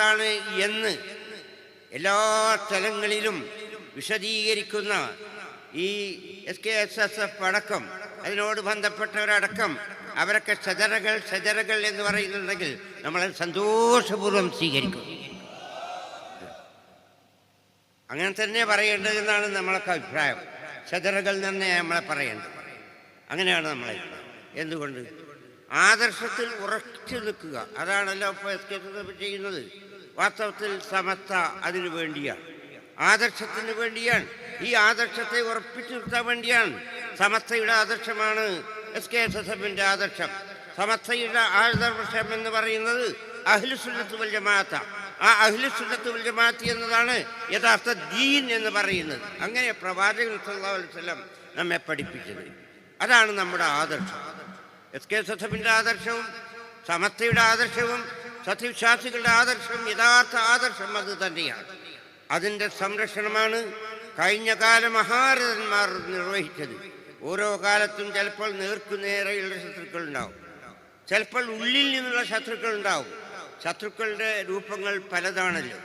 സമത്താണ് എന്ന് എല്ലാ സ്ഥലങ്ങളിലും വിശദീകരിക്കുന്ന ഈ S K S S F അടക്കം അതിനോട് ബന്ധപ്പെട്ടവരടക്കം അവരൊക്കെ ചതരകൾ ചതരകൾ എന്ന് പറയുന്നുണ്ടെങ്കിൽ നമ്മൾ സന്തോഷപൂർവം സ്വീകരിക്കും. അങ്ങനെ തന്നെ പറയേണ്ടതെന്നാണ് നമ്മളൊക്കെ അഭിപ്രായം. ചതരകൾ തന്നെ നമ്മളെ പറയേണ്ടത്. അങ്ങനെയാണ് നമ്മളെ. എന്തുകൊണ്ട്? ആദർശത്തിൽ ഉറച്ചു നിൽക്കുക. അതാണല്ലോ എസ് കെ എസ് എഫ് ചെയ്യുന്നത്. വാസ്തവത്തിൽ സമസ്ത അതിനു വേണ്ടിയാണ്. ആദർശത്തിന് വേണ്ടിയാണ്. ഈ ആദർശത്തെ ഉറപ്പിച്ചു നിർത്താൻ വേണ്ടിയാണ്. സമസ്തയുടെ ആദർശമാണ് എസ് കെ എസ് എസ് എഫിന്റെ ആദർശം. സമസ്തയുടെ ആദർശം എന്ന് പറയുന്നത് അഹ്ലുസുന്നത്ത് വൽ ആ അഹ്ലുസുന്നത്ത് വൽ എന്നതാണ് യഥാർത്ഥ ദീൻ എന്ന് പറയുന്നത്. അങ്ങനെ പ്രവാചകൻ വസല്ലം നമ്മെ പഠിപ്പിച്ചത്. അതാണ് നമ്മുടെ ആദർശം. എസ് കെ എസ് എസ് സസഫിന്റെ ആദർശവും സമസ്തയുടെ ആദർശവും സത്യവിശ്വാസികളുടെ ആദർശം യഥാർത്ഥ ആദർശം അത് തന്നെയാണ്. അതിന്റെ സംരക്ഷണമാണ് കഴിഞ്ഞ കാല മഹാരഥന്മാർ നിർവഹിച്ചത്. ഓരോ കാലത്തും ചിലപ്പോൾ നേർക്കുനേരെയുള്ള ശത്രുക്കൾ ഉണ്ടാവും. ചിലപ്പോൾ ഉള്ളിൽ നിന്നുള്ള ശത്രുക്കൾ ഉണ്ടാവും. ശത്രുക്കളുടെ രൂപങ്ങൾ പലതാണല്ലോ.